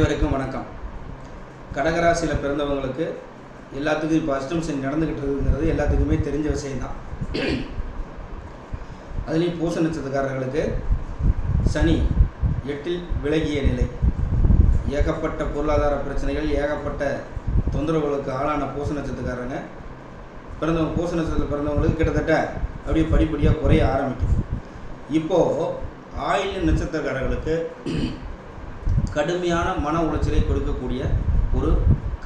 அனைவருக்கும் வணக்கம். கடகராசியில் பிறந்தவங்களுக்கு எல்லாத்துக்கும் இப்போ அஷ்டமிஷன் நடந்துக்கிட்டு இருக்குங்கிறது எல்லாத்துக்குமே தெரிஞ்ச விஷயம்தான். அதுலேயும் பூச நட்சத்திரக்காரர்களுக்கு சனி எட்டில் விலகிய நிலை. ஏகப்பட்ட பொருளாதார பிரச்சனைகள் ஏகப்பட்ட தொந்தரவுகளுக்கு ஆளான பூச நட்சத்திரக்காரங்க. பிறந்தவங்க பூச நட்சத்திரத்தில் பிறந்தவங்களுக்கு கிட்டத்தட்ட அப்படியே படிப்படியாக குறைய ஆரம்பிக்கும் இப்போது ஆயில் நட்சத்திரக்காரர்களுக்கு கடுமையான மன உளைச்சலை கொடுக்கக்கூடிய ஒரு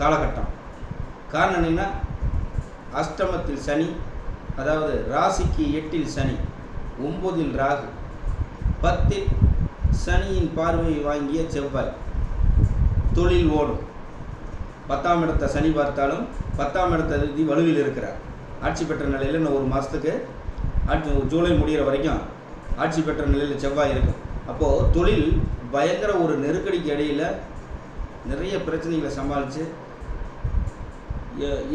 காலகட்டம். காரணம் என்னென்னா அஷ்டமத்தில் சனி அதாவது ராசிக்கு எட்டில் சனி ஒம்பதில் ராகு பத்தில் சனியின் பார்வையை வாங்கிய செவ்வாய் தொழில் ஓடும். பத்தாம் இடத்தை சனி பார்த்தாலும் பத்தாம் இடத்த விதி வலுவில் இருக்கிறார். ஆட்சி பெற்ற நிலையில் இன்னும் ஒரு மாதத்துக்கு ஆட்சி ஜூலை முடிகிற வரைக்கும் ஆட்சி பெற்ற நிலையில் செவ்வாய் இருக்கும். அப்போது தொழில் பயங்கர ஒரு நெருக்கடிக்கு இடையில் நிறைய பிரச்சனைகளை சமாளித்து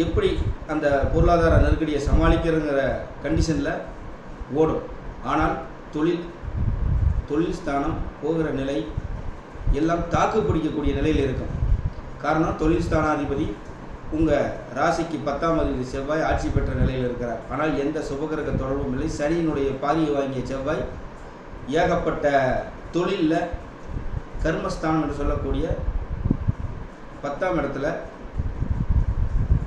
எப்படி அந்த பொருளாதார நெருக்கடியை சமாளிக்கிறங்கிற கண்டிஷனில் ஓடும். ஆனால் தொழில் தொழில் ஸ்தானம் போகிற நிலை எல்லாம் தாக்கு பிடிக்கக்கூடிய நிலையில் இருக்கும். காரணம் தொழில் ஸ்தானாதிபதி உங்கள் ராசிக்கு பத்தாம் அதிபதி செவ்வாய் ஆட்சி பெற்ற நிலையில் இருக்கிறார். ஆனால் எந்த சுபகிரக தொடர்பும் இல்லை. சனியினுடைய பாதியை வாங்கிய செவ்வாய் ஏகப்பட்ட தொழிலில் கர்மஸ்தானம் என்று சொல்லக்கூடிய பத்தாம் இடத்துல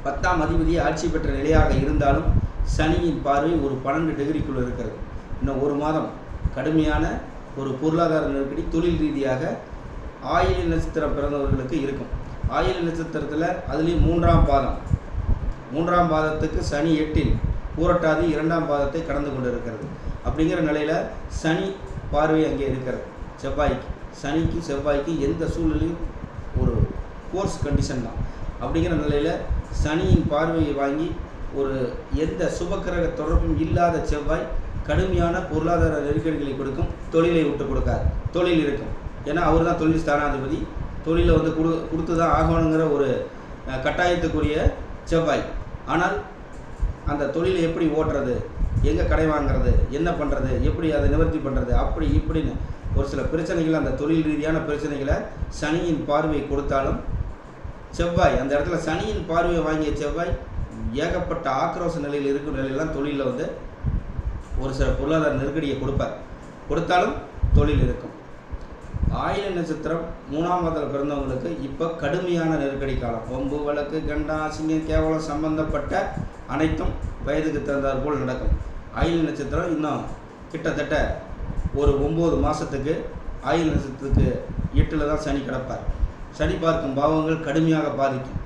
பத்தாம் அதிபதி ஆட்சி பெற்ற நிலையாக இருந்தாலும் சனியின் பார்வை ஒரு பன்னெண்டு டிகிரிக்குள்ளே இருக்கிறது. இன்னும் ஒரு மாதம் கடுமையான ஒரு பொருளாதார நெருக்கடி தொழில் ரீதியாக ஆயில நட்சத்திரம் பிறந்தவர்களுக்கு இருக்கும். ஆயில நட்சத்திரத்தில் அதுலேயும் மூன்றாம் பாதம். மூன்றாம் பாதத்துக்கு சனி எட்டில் பூரட்டாதி இரண்டாம் பாதத்தை கடந்து கொண்டு இருக்கிறது அப்படிங்கிற நிலையில் சனி பார்வை அங்கே இருக்கிறது. செவ்வாய்க்கு சனிக்கு செவ்வாய்க்கு எந்த சூழ்நிலையும் ஒரு கோர்ஸ் கண்டிஷன் தான். அப்படிங்கிற நிலையில் சனியின் பார்வையை வாங்கி ஒரு எந்த சுபக்கிரக தொடர்பும் இல்லாத செவ்வாய் கடுமையான பொருளாதார நெருக்கடிகளை கொடுக்கும் தொழிலை விட்டு கொடுக்காது. தொழில் இருக்கும். ஏன்னா அவர் தான் தொழில் ஸ்தானாதிபதி. தொழிலை வந்து கொடு கொடுத்து தான் ஆகணுங்கிற ஒரு கட்டாயத்துக்குரிய செவ்வாய். ஆனால் அந்த தொழிலை எப்படி ஓட்டுறது? எங்கே கடை வாங்குறது என்ன பண்ணுறது எப்படி அதை நிவர்த்தி பண்ணுறது அப்படி இப்படின்னு ஒரு சில பிரச்சனைகள் அந்த தொழில் ரீதியான பிரச்சனைகளை சனியின் பார்வை கொடுத்தாலும் செவ்வாய் அந்த இடத்துல சனியின் பார்வையை வாங்கிய செவ்வாய் ஏகப்பட்ட ஆக்ரோஷ நிலையில் இருக்கும் நிலையிலாம் தொழிலில் வந்து ஒரு சில பொருளாதார நெருக்கடியை கொடுப்பார். கொடுத்தாலும் தொழில் இருக்கும். ஆயில நட்சத்திரம் மூணாம் மாதத்தில் பிறந்தவங்களுக்கு இப்போ கடுமையான நெருக்கடி காலம். கொம்பு வழக்கு கண்டா சிங்கம் கேவலம் சம்பந்தப்பட்ட அனைத்தும் வயதுக்கு தகுந்தாற்போல் நடக்கும். ஆயில் நட்சத்திரம் இன்னும் கிட்டத்தட்ட ஒரு ஒம்பது மாதத்துக்கு ஆயில் நட்சத்திரத்துக்கு எட்டில் தான் சனி கிடப்பார். சனி பார்க்கும் பாவங்கள் கடுமையாக பாதிக்கும்.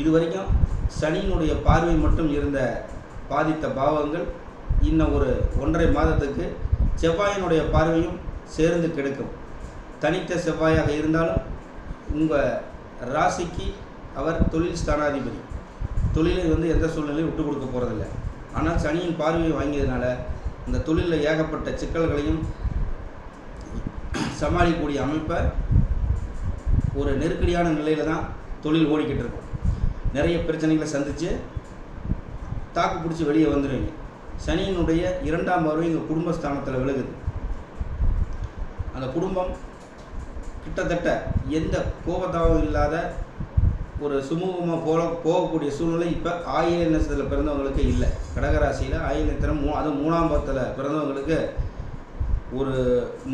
இது வரைக்கும் சனியினுடைய பார்வை மட்டும் இருந்த பாதித்த பாவங்கள் இன்னும் ஒரு ஒன்றரை மாதத்துக்கு செவ்வாயினுடைய பார்வையும் சேர்ந்து கிடைக்கும். தனித்த செவ்வாயாக இருந்தாலும் உங்கள் ராசிக்கு அவர் தொழில் ஸ்தானாதிபதி. தொழிலை வந்து எந்த சூழ்நிலையும் விட்டு கொடுக்க போகிறதில்ல ஆனால் சனியின் பார்வையை வாங்கியதுனால இந்த தொழிலில் ஏகப்பட்ட சிக்கல்களையும் சமாளிக்கக்கூடிய அமைப்பை ஒரு நெருக்கடியான நிலையில் தான் தொழில் ஓடிக்கிட்டு இருக்கும். நிறைய பிரச்சனைகளை சந்தித்து தாக்கு பிடிச்சி வெளியே வந்துடுவீங்க சனியினுடைய இரண்டாம் பார்வை எங்கள் குடும்பஸ்தானத்தில் விலகுது அந்த குடும்பம் கிட்டத்தட்ட எந்த கோபதாவும் இல்லாத ஒரு சுமூகமாக போல போகக்கூடிய சூழ்நிலை இப்போ ஆயில நட்சத்திரத்தில் பிறந்தவங்களுக்கு இல்லை. கடகராசியில் ஆயில நட்சத்திரம் மூ அதுவும் மூணாம் பத்தில் பிறந்தவங்களுக்கு ஒரு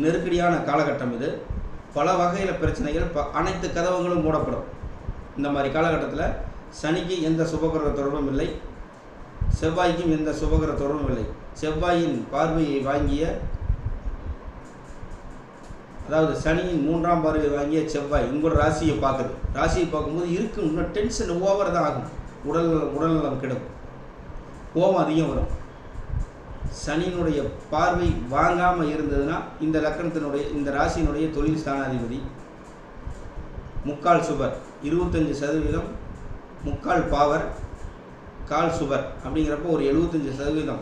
நெருக்கடியான காலகட்டம் இது. பல வகையில் பிரச்சனைகள் ப அனைத்து கதவுகளும் மூடப்படும். இந்த மாதிரி காலகட்டத்தில் சனிக்கு எந்த சுபகிரக தொடர்பும் இல்லை. செவ்வாய்க்கும் எந்த சுபகிரக தொடர்பும் இல்லை. செவ்வாயின் பார்வையை வாங்கிய அதாவது சனியின் மூன்றாம் பார்வை வாங்கிய செவ்வாய் உங்களோட ராசியை பார்க்குது. ராசியை பார்க்கும்போது இருக்கும் இன்னும் டென்ஷன் ஓவர் தான் ஆகும். உடல் உடல்நலம் கெடும். கோபம் அதிகம் வரும். சனியினுடைய பார்வை வாங்காமல் இருந்ததுன்னா இந்த லக்கணத்தினுடைய இந்த ராசியினுடைய தொழில் ஸ்தானாதிபதி. முக்கால் சுபர் இருபத்தஞ்சி சதவீதம் முக்கால் பாவர் கால் சுபர் அப்படிங்கிறப்போ ஒரு எழுபத்தஞ்சி சதவீதம்.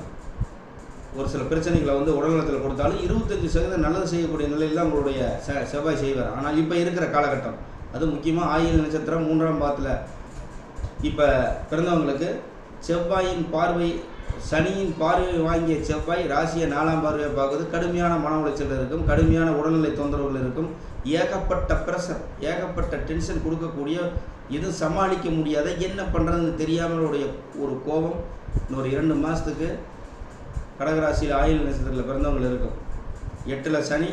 ஒரு சில பிரச்சனைகளை வந்து உடல்நலத்தில் கொடுத்தாலும் இருபத்தஞ்சி சதவீதம் நல்லது செய்யக்கூடிய நிலையில் தான் உங்களுடைய செ செவ்வாய் செய்வார். ஆனால் இப்போ இருக்கிற காலகட்டம் அது முக்கியமாக ஆயில் நட்சத்திரம் மூன்றாம் பாத்தில் இப்போ பிறந்தவங்களுக்கு செவ்வாயின் பார்வை சனியின் பார்வையை வாங்கிய செவ்வாய் ராசியை நாலாம் பார்வையை பார்க்குறது கடுமையான மன உளைச்சல் இருக்கும் கடுமையான உடல்நிலை தொந்தரவுகள் இருக்கும். ஏகப்பட்ட ப்ரெஷர் ஏகப்பட்ட டென்ஷன் கொடுக்கக்கூடிய எதுவும் சமாளிக்க முடியாத என்ன பண்ணுறதுன்னு தெரியாமலுடைய ஒரு கோபம் இன்னொரு இரண்டு மாதத்துக்கு கடகராசியில் ஆயுள் நட்சத்திரத்தில் பிறந்தவங்க இருக்கும். எட்டில் சனி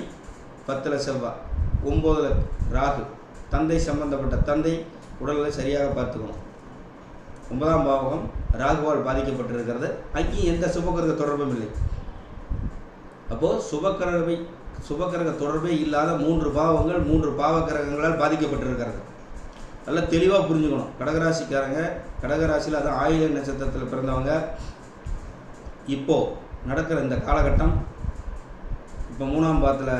பத்தில் செவ்வாய் ஒம்போதில் ராகு. தந்தை சம்பந்தப்பட்ட தந்தை உடலை சரியாக பார்த்துக்கணும். ஒன்பதாம் பாவகம் ராகுவால் பாதிக்கப்பட்டிருக்கிறது. அங்கேயும் எந்த சுபகிரக தொடர்பும் இல்லை. அப்போது சுபக்கிரகவை சுபக்கிரக தொடர்பே இல்லாத மூன்று பாவங்கள் மூன்று பாவ கிரகங்களால் பாதிக்கப்பட்டிருக்கிறது. நல்லா தெளிவாக புரிஞ்சுக்கணும். கடகராசிக்காரங்க கடகராசியில் அதான் ஆயுத நட்சத்திரத்தில் பிறந்தவங்க. இப்போது நடக்கிற இந்த காலகட்டம் இப்போ மூணாம் பாதத்தில்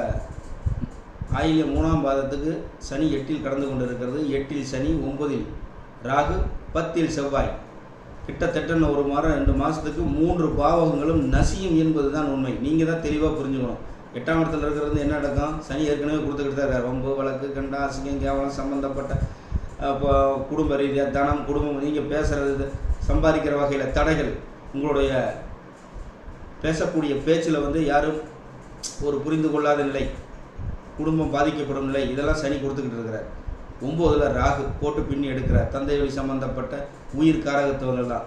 ஆயில மூணாம் பாதத்துக்கு சனி எட்டில் கடந்து கொண்டு இருக்கிறது எட்டில் சனி ஒன்பதில் ராகு பத்தில் செவ்வாய். கிட்டத்தட்ட ஒரு மாதம் ரெண்டு மாதத்துக்கு மூன்று பாவகங்களும் நசியும் என்பது தான் உண்மை. நீங்கள் தான் தெளிவாக புரிஞ்சுக்கணும். எட்டாம் இடத்துல இருக்கிறது என்ன நடக்கும்? சனி ஏற்கனவே கொடுத்துக்கிட்டு தான் இருக்கார். வம்பு வழக்கு கண்டா அசிங்கம் கேவலம் சம்மந்தப்பட்ட இப்போ குடும்ப ரீதியாக தனம் குடும்பம் நீங்கள் பேசுகிறது சம்பாதிக்கிற வகையில் தடைகள் உங்களுடைய பேசக்கூடிய பேச்சில் வந்து யாரும் ஒரு புரிந்து கொள்ளாத நிலை குடும்பம் பாதிக்கப்படும் நிலை இதெல்லாம் சனி கொடுத்துக்கிட்டு இருக்கிறார். ஒம்போதில் ராகு போட்டு பின்னி எடுக்கிறார். தந்தை வழி சம்பந்தப்பட்ட உயிர் காரகத்துவங்கள் தான்.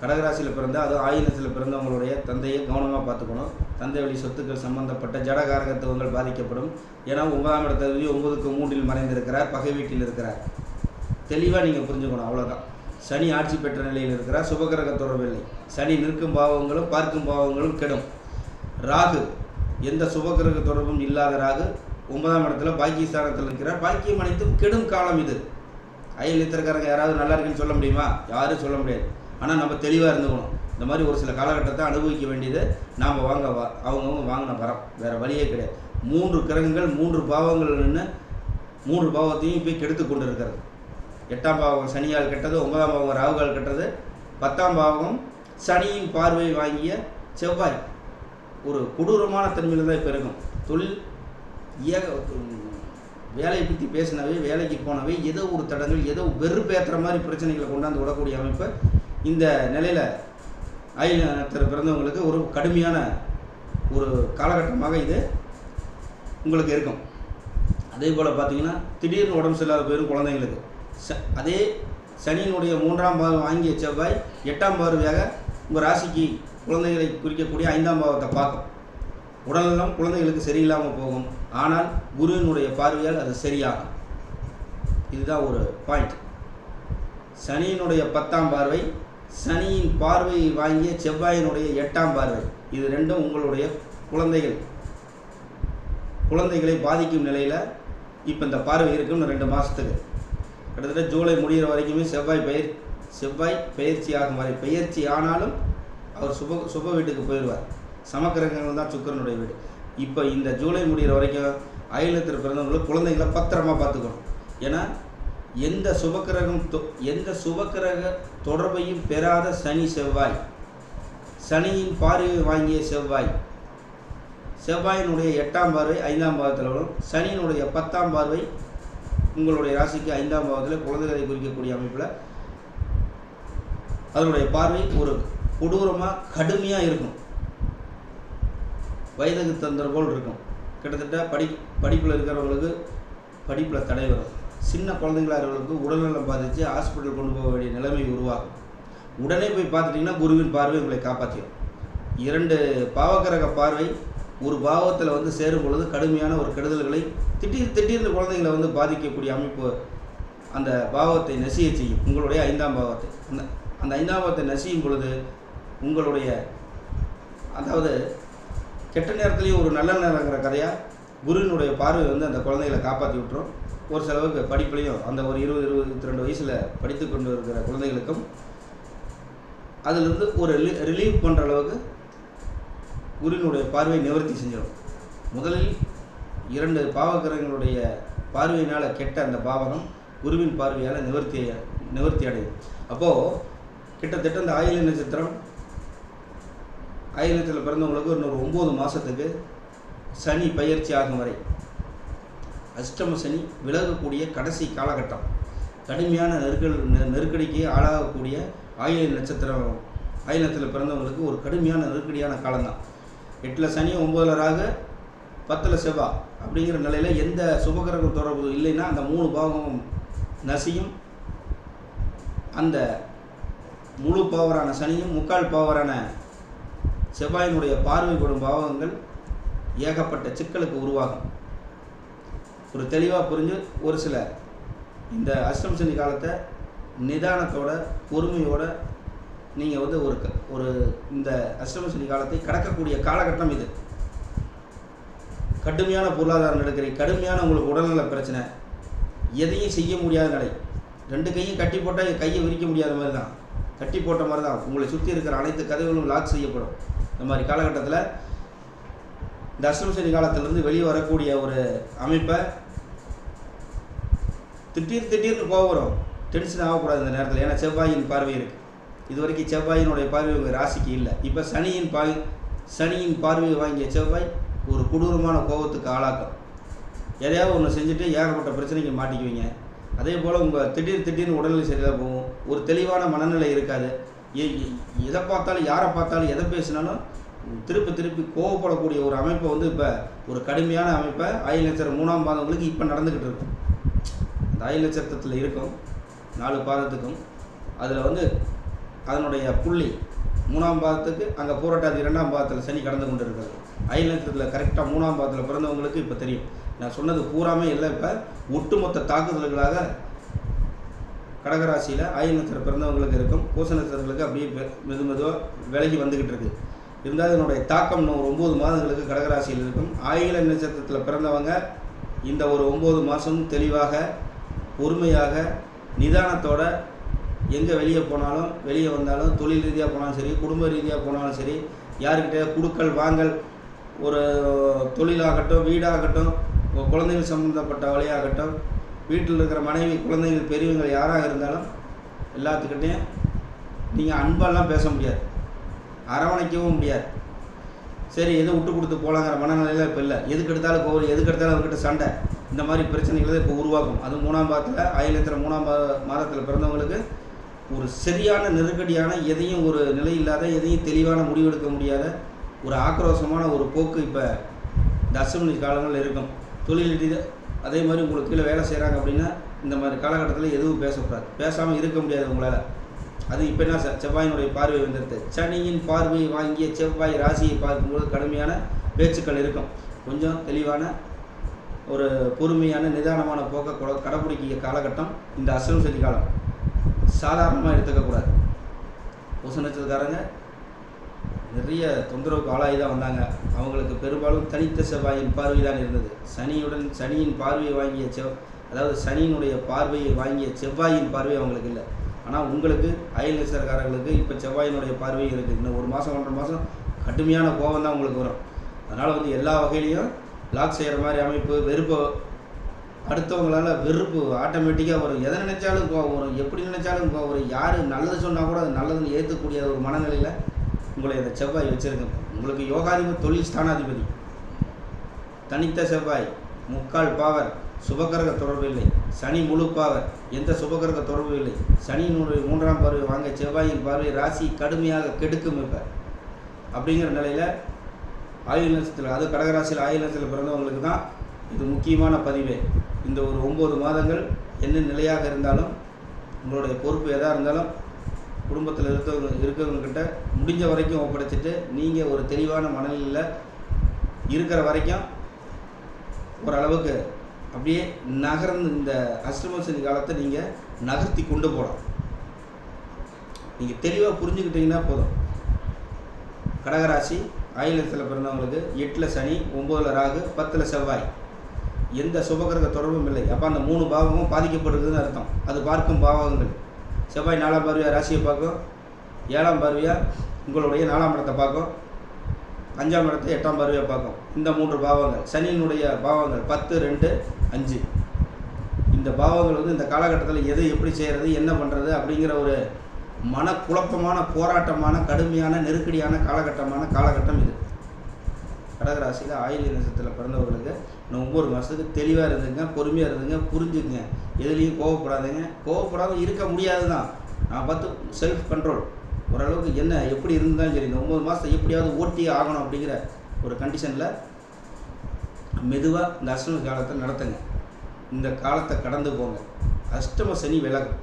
கடகராசியில் பிறந்த அதுவும் ஆயுதத்தில் பிறந்தவங்களுடைய தந்தையை கவனமாக பார்த்துக்கணும். தந்தை வழி சொத்துக்கள் சம்பந்தப்பட்ட ஜட காரகத்துவங்கள் பாதிக்கப்படும். ஏன்னா ஒன்பதாம் இடத்தகுதி ஒன்பதுக்கு மூன்றில் மறைந்திருக்கிறார். பகை வீட்டில் இருக்கிறார். தெளிவாக நீங்கள் புரிஞ்சுக்கணும் அவ்வளோதான் சனி ஆட்சி பெற்ற நிலையில் இருக்கிறார். சுபகிரக தொடர்பில்லை சனி நிற்கும் பாவங்களும் பார்க்கும் பாவங்களும் கெடும். ராகு எந்த சுபகிரக தொடர்பும் இல்லாத ராகு ஒன்பதாம் இடத்துல பாக்கியஸ்தானத்தில் இருக்கிறார். பாக்கியம் அனைத்தும் கெடும் காலம் இது. அயல் நித்திரக்காரங்க யாராவது நல்லா இருக்குன்னு சொல்ல முடியுமா? யாரும் சொல்ல முடியாது. ஆனால் நம்ம தெளிவாக இருந்துக்கணும். இந்த மாதிரி ஒரு சில காலகட்டத்தை அனுபவிக்க வேண்டியது நாம் வாங்க வா அவங்கவுங்க வாங்கின வரம். வேறு வழியே கிடையாது. மூன்று கிரகங்கள் மூன்று பாவங்கள் நின்று மூன்று பாவத்தையும் போய் கெடுத்து கொண்டு இருக்கிறது எட்டாம் பாவம் சனியால் கெட்டது ஒன்பதாம் பாவம் ராகுகால் கெட்டது பத்தாம் பாவம் சனியின் பார்வை வாங்கிய செவ்வாய் ஒரு கொடூரமான தன்மையில் தான் இப்போ இருக்கும். தொழில் ஏக வேலையை பற்றி பேசினவை வேலைக்கு போனவை ஏதோ ஒரு தடங்கள் ஏதோ வெறுப்பேற்றுற மாதிரி பிரச்சனைகளை கொண்டாந்து விடக்கூடிய அமைப்பை இந்த நிலையில் ஆயுள் பிறந்தவங்களுக்கு ஒரு கடுமையான ஒரு காலகட்டமாக இது உங்களுக்கு இருக்கும். அதே போல் பார்த்தீங்கன்னா திடீர்னு உடம்பு சரியில்லாத போயிடும் குழந்தைங்களுக்கு. ச அதே சனியினுடைய மூன்றாம் பார் வாங்கிய செவ்வாய் எட்டாம் பார்வையாக உங்கள் ராசிக்கு குழந்தைகளை குறிக்கக்கூடிய ஐந்தாம் பாவத்தை பார்க்கும். உடல்நலம் குழந்தைகளுக்கு சரியில்லாமல் போகும். ஆனால் குருவினுடைய பார்வையால் அது சரியாகும். இதுதான் ஒரு பாயிண்ட் சனியினுடைய பத்தாம் பார்வை சனியின் பார்வையை வாங்கிய செவ்வாயினுடைய எட்டாம் பார்வை. இது ரெண்டும் உங்களுடைய குழந்தைகள். குழந்தைகளை பாதிக்கும் நிலையில் இப்போ இந்த பார்வை இருக்குன்னு ரெண்டு மாதத்துக்கு கிட்டத்தட்ட ஜூலை முடிகிற வரைக்குமே செவ்வாய் பயிர் செவ்வாய் பயிற்சி ஆகும் வரை பயிற்சி ஆனாலும் அவர் சுப சுப வீட்டுக்கு போயிடுவார். சமக்கிரகங்கள் தான் சுக்கரனுடைய வீடு. இப்போ இந்த ஜூலை முடிகிற வரைக்கும் அயலத்தில் பிறந்தவங்களை குழந்தைங்களை பத்திரமா பார்த்துக்கணும். ஏன்னா எந்த சுபக்கிரகம் தொ எந்த சுபக்கிரக தொடர்பையும் பெறாத சனி செவ்வாய். சனியின் பார்வையை வாங்கிய செவ்வாய். செவ்வாயினுடைய எட்டாம் பார்வை ஐந்தாம் பாவத்தில் வரும். சனியினுடைய பத்தாம் பார்வை உங்களுடைய ராசிக்கு ஐந்தாம் பாவத்தில் குழந்தைகளை குறிக்கக்கூடிய அமைப்பில் அதனுடைய பார்வை ஒரு கொடூரமாக கடுமையாக இருக்கும். வயதுக்கு தந்தர போல் இருக்கும். கிட்டத்தட்ட படி படிப்பில் இருக்கிறவங்களுக்கு படிப்பில் தடை வரும். சின்ன குழந்தைங்களாக இருக்கிறவங்களுக்கு உடல்நலம் பாதித்து ஹாஸ்பிட்டல் கொண்டு போக வேண்டிய நிலைமை உருவாகும். உடனே போய் பார்த்துட்டிங்கன்னா குருவின் பார்வை உங்களை காப்பாற்றிடும் இரண்டு பாவக்கரக பார்வை ஒரு பாவத்தில் வந்து சேரும் பொழுது கடுமையான ஒரு கெடுதல்களை திடீர் திடீர்னு குழந்தைங்களை வந்து பாதிக்கக்கூடிய அமைப்பு அந்த பாவத்தை நசிய செய்யும். உங்களுடைய ஐந்தாம் பாவத்தை. அந்த அந்த ஐந்தாவத்தை நசியும் பொழுது உங்களுடைய அதாவது கெட்ட நேரத்துலேயும் ஒரு நல்ல நேரங்கிற கதையாக குருவினுடைய பார்வை வந்து அந்த குழந்தைகளை காப்பாற்றி விட்டுரும். ஒரு சிலவுக்கு படிப்புலையும் அந்த ஒரு இருபது இருபத்தி ரெண்டு வயசில் படித்து கொண்டு இருக்கிற குழந்தைகளுக்கும் அதிலிருந்து ஒரு ரிலீவ் பண்ணுற அளவுக்கு குருவினுடைய பார்வை நிவர்த்தி செஞ்சிடும். முதலில் இரண்டு பாவகிரகங்களுடைய பார்வையினால் கெட்ட அந்த பாவகம் குருவின் பார்வையால் நிவர்த்தி நிவர்த்தி அடையும். அப்போது கிட்டத்தட்ட இந்த ஆயில நட்சத்திரம் ஆயிலத்தில் பிறந்தவங்களுக்கு இன்னொரு ஒம்பது மாதத்துக்கு சனி பயிற்சி ஆகும் வரை. அஷ்டம சனி விலகக்கூடிய கடைசி காலகட்டம். கடுமையான நெருக்கல் நெ- நெருக்கடிக்கு ஆளாகக்கூடிய ஆயில நட்சத்திரம். ஆயிலத்தில் பிறந்தவங்களுக்கு ஒரு கடுமையான நெருக்கடியான காலம்தான். எட்டில் சனி ஒம்போதில் ராக பத்தில் செவ்வாய் அப்படிங்கிற நிலையில் எந்த சுபகிரகம் தொடர்பு இல்லைன்னா அந்த மூணு பாகம் நசியும் அந்த முழு பவரான சனியும் முக்கால் பவரான செவ்வாயினுடைய பார்வைப்படும் பாவகங்கள் ஏகப்பட்ட சிக்கலுக்கு உருவாகும். ஒரு தெளிவாக புரிஞ்சு ஒரு சில இந்த அஷ்டம் சனி காலத்தை நிதானத்தோட பொறுமையோட நீங்கள் வந்து ஒரு க- ஒரு இந்த அஷ்டம சனி காலத்தை கடக்கக்கூடிய காலகட்டம் இது. கடுமையான பொருளாதார நெருக்கடி கடுமையான உங்களுக்கு உடல்நல பிரச்சனை. எதையும் செய்ய முடியாத நிலை. ரெண்டு கையும் கட்டி போட்டால் கையை விரிக்க முடியாத மாதிரி தான். கட்டி போட்ட மாதிரி தான். உங்களை சுற்றி இருக்கிற அனைத்து கதவுகளும் லாக் செய்யப்படும். இந்த மாதிரி காலகட்டத்தில் இந்த அஷ்டம சனி காலத்திலிருந்து வெளியே வரக்கூடிய ஒரு அமைப்பை திடீர் திடீர்னு கோவம் வரும். டென்ஷன் ஆகக்கூடாது இந்த நேரத்தில். ஏன்னா செவ்வாயின் பார்வை இருக்குது இது வரைக்கும் செவ்வாயினுடைய பார்வை உங்கள் ராசிக்கு இல்லை. இப்போ சனியின் பாய் சனியின் பார்வையை வாங்கிய செவ்வாய் ஒரு கொடூரமான கோபத்துக்கு ஆளாக்கும். எதையாவது ஒன்று செஞ்சுட்டு ஏகப்பட்ட பிரச்சனைக்கு மாட்டிக்குவீங்க. அதே போல் உங்கள் திடீர் திடீர்னு உடல்நிலை சரியாக போகும். ஒரு தெளிவான மனநிலை இருக்காது. எதை பார்த்தாலும் யாரை பார்த்தாலும் எதை பேசினாலும் திருப்பி திருப்பி கோவப்படக்கூடிய ஒரு அமைப்பை வந்து இப்போ ஒரு கடுமையான அமைப்பை ஆயுள் நட்சத்திரம் மூணாம் பாதங்களுக்கு இப்போ நடந்துக்கிட்டு இருக்கும் அந்த ஆயுள் நட்சத்திரத்தில் இருக்கும் நாலு பாதத்துக்கும். அதில் வந்து அதனுடைய புள்ளி மூணாம் பாதத்துக்கு அங்கே பூரட்டாதி இரண்டாம் பாதத்தில் சனி கடந்து கொண்டு இருக்கிறது அயல் நட்சத்திரத்தில் கரெக்டாக மூணாம் பாதத்தில் பிறந்தவங்களுக்கு இப்போ தெரியும். நான் சொன்னது பூராமே இல்லை இப்போ ஒட்டுமொத்த தாக்குதல்களாக கடகராசியில் ஆயுள் நட்சத்திரம் பிறந்தவங்களுக்கு இருக்கும். பூச நட்சத்திரங்களுக்கு அப்படியே மெது மெதுவாக விலகி வந்துக்கிட்டு இருக்கு. இருந்தால் இதனுடைய தாக்கம் இன்னும் ஒரு ஒம்பது மாதங்களுக்கு கடகராசியில் இருக்கும். ஆயில நட்சத்திரத்தில் பிறந்தவங்க இந்த ஒரு ஒம்பது மாதம் தெளிவாக பொறுமையாக நிதானத்தோட எங்கே வெளியே போனாலும் வெளியே வந்தாலும் தொழில் ரீதியாக போனாலும் சரி குடும்ப ரீதியாக போனாலும் சரி யாருக்கிட்ட குடுக்கல் வாங்கல் ஒரு தொழிலாகட்டும் வீடாகட்டும் குழந்தைகள் சம்மந்தப்பட்ட வழியாகட்டும் வீட்டில் இருக்கிற மனைவி குழந்தைகள் பெரியவங்க யாராக இருந்தாலும் எல்லாத்துக்கிட்டையும் நீங்கள் அன்பெல்லாம் பேச முடியாது. அரவணைக்கவும் முடியாது. சரி எதுவும் விட்டு கொடுத்து போகலாங்கிற மனநிலையில் இப்போ இல்லை. எதுக்கு எடுத்தாலும் கோவில் எதுக்கு எடுத்தாலும் அவர்கிட்ட சண்டை. இந்த மாதிரி பிரச்சனைகளை தான் இப்போ உருவாக்கும். அது மூணாம் பாதத்தில் ஆயிலத்தில் மூணாம் மாதத்தில் பிறந்தவங்களுக்கு ஒரு சரியான நெருக்கடியான எதையும் ஒரு நிலை இல்லாத எதையும் தெளிவான முடிவெடுக்க முடியாத ஒரு ஆக்ரோஷமான ஒரு போக்கு இப்போ இந்த காலங்களில் இருக்கும். தொழில் அதே மாதிரி உங்களுக்கு கீழே வேலை செய்கிறாங்க அப்படின்னா இந்த மாதிரி காலகட்டத்தில் எதுவும் பேசக்கூடாது. பேசாமல் இருக்க முடியாது உங்களால். அது இப்போ என்ன செ- செவ்வாயினுடைய பார்வை வந்துடுது சனியின் பார்வையை வாங்கிய செவ்வாய் ராசியை பார்க்கும்போது கடுமையான பேச்சுக்கள் இருக்கும். கொஞ்சம் தெளிவான ஒரு பொறுமையான நிதானமான போக்க கொட- காலகட்டம் இந்த அசலும் சதி காலம் சாதாரணமாக எடுத்துக்கக்கூடாது பூச நட்சத்திரக்காரங்க நிறைய தொந்தரவுக்கு ஆளாகி தான் வந்தாங்க. அவங்களுக்கு பெரும்பாலும் தனித்த செவ்வாயின் பார்வை தான் இருந்தது. சனியுடன் சனியின் பார்வையை வாங்கிய செவ் அதாவது சனியினுடைய பார்வையை வாங்கிய செவ்வாயின் பார்வை அவங்களுக்கு இல்லை. ஆனால் உங்களுக்கு அயல் நட்சத்திரக்காரர்களுக்கு இப்போ செவ்வாயினுடைய பார்வை இருக்குது இன்னும் ஒரு மாதம் ஒன்றரை மாதம் கடுமையான கோபம் தான் உங்களுக்கு வரும். அதனால் வந்து எல்லா வகையிலையும் லாக் செய்கிற மாதிரி அமைப்பு வெறுப்பு அடுத்தவங்களால் வெறுப்பு ஆட்டோமேட்டிக்காக வரும். எதை நினைச்சாலும் கோவம் வரும். எப்படி நினைச்சாலும் கோவம் வரும். யார் நல்லது சொன்னால் கூட அது நல்லதுன்னு ஏற்றக்கூடிய ஒரு மனநிலையில் உங்களை இந்த செவ்வாய் வச்சுருக்கேன் உங்களுக்கு யோகாதிபதி தொழில் ஸ்தானாதிபதி. தனித்த செவ்வாய் முக்கால் பாவர் சுபகரக தொடர்பு இல்லை. சனி முழு பாவர் எந்த சுபகரக தொடர்பு இல்லை. சனியினுடைய மூன்றாம் பார்வை வாங்க செவ்வாயின் பார்வை ராசி கடுமையாக கெடுக்கும் இப்போ. அப்படிங்கிற நிலையில் ஆயுள் நட்சத்திரம் அது கடகராசியில் ஆயுள் நட்சத்திரம் பிறந்தவங்களுக்கு தான் இது முக்கியமான பதிவே. இந்த ஒரு ஒம்பது மாதங்கள் என்ன நிலையாக இருந்தாலும் உங்களுடைய பொறுப்பு எதாக இருந்தாலும் குடும்பத்தில் இருக்கிறவங்க இருக்கிறவங்கக்கிட்ட முடிஞ்ச வரைக்கும் ஒப்படைச்சிட்டு நீங்கள் ஒரு தெளிவான மனநிலையில் இருக்கிற வரைக்கும் ஓரளவுக்கு அப்படியே நகர்ந்து இந்த அஷ்டமசனி காலத்தை நீங்கள் நகர்த்தி கொண்டு போகலாம். நீங்கள் தெளிவாக புரிஞ்சுக்கிட்டீங்கன்னா போதும். கடகராசி ஆயிலத்தில் பிறந்தவங்களுக்கு எட்டில் சனி ஒம்போதில் ராகு பத்தில் செவ்வாய். எந்த சுபகிரக தொடர்பும் இல்லை. அப்போ அந்த மூணு பாவமும் பாதிக்கப்படுதுன்னு அர்த்தம். அது பார்க்கும் பாவகங்கள். செவ்வாய் நாலாம் பார்வையாக ராசியை பார்க்கும். ஏழாம் பார்வையாக உங்களுடைய நாலாம் இடத்தை பார்க்கும். அஞ்சாம் இடத்தை எட்டாம் பார்வையாக பார்க்கும். இந்த மூன்று பாவங்கள் சனியினுடைய பாவங்கள் பத்து ரெண்டு அஞ்சு. இந்த பாவங்கள் வந்து இந்த காலகட்டத்தில் எது எப்படி செய்கிறது என்ன பண்ணுறது அப்படிங்கிற ஒரு மனக்குழப்பமான போராட்டமான கடுமையான நெருக்கடியான காலகட்டமான காலகட்டம் இது. கடகராசியில் ஆயுள் நட்சத்திரத்தில் பிறந்தவர்களுக்கு இன்னும் ஒவ்வொரு மாதத்துக்கு தெளிவாக இருந்துங்க பொறுமையாக இருந்துங்க புரிஞ்சுக்குங்க. எதுலேயும் கோவப்படாதீங்க. கோவப்படாமல் இருக்க முடியாது தான் நான் பார்த்து செல்ஃப் கண்ட்ரோல் ஓரளவுக்கு என்ன எப்படி இருந்தாலும் சரி இந்த ஒம்பது மாதம் எப்படியாவது ஓட்டியே ஆகணும் அப்படிங்கிற ஒரு கண்டிஷனில் மெதுவாக இந்த அஷ்டம காலத்தை நடத்துங்க. இந்த காலத்தை கடந்து போங்க. அஷ்டம சனி விலகும்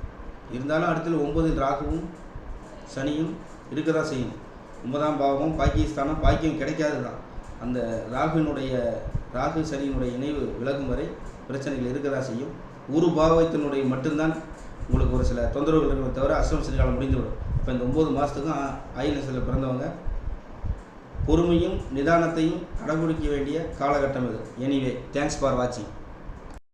இருந்தாலும் அடுத்தது ஒம்பதில் ராகுவும் சனியும் இருக்க தான் செய்யும். ஒன்பதாம் பாவம் பாக்கியஸ்தானம் பாக்கியம் கிடைக்காது தான் அந்த ராகுவினுடைய ராகு சனியினுடைய இணைவு விலகும் வரை பிரச்சனைகள் இருக்கதா செய்யும். ஒரு பாவத்தினுடைய மட்டும்தான் உங்களுக்கு ஒரு சில தொந்தரவுகள் இருக்கிறத தவிர அஷ்டம சனி காலம் முடிந்துவிடும். இப்போ இந்த ஒம்பது மாதத்துக்கும் ஆயுள் பிறந்தவங்க பொறுமையும் நிதானத்தையும் கடைபிடிக்க வேண்டிய காலகட்டம் இது. எனிவே தேங்க்ஸ் ஃபார் வாட்சிங்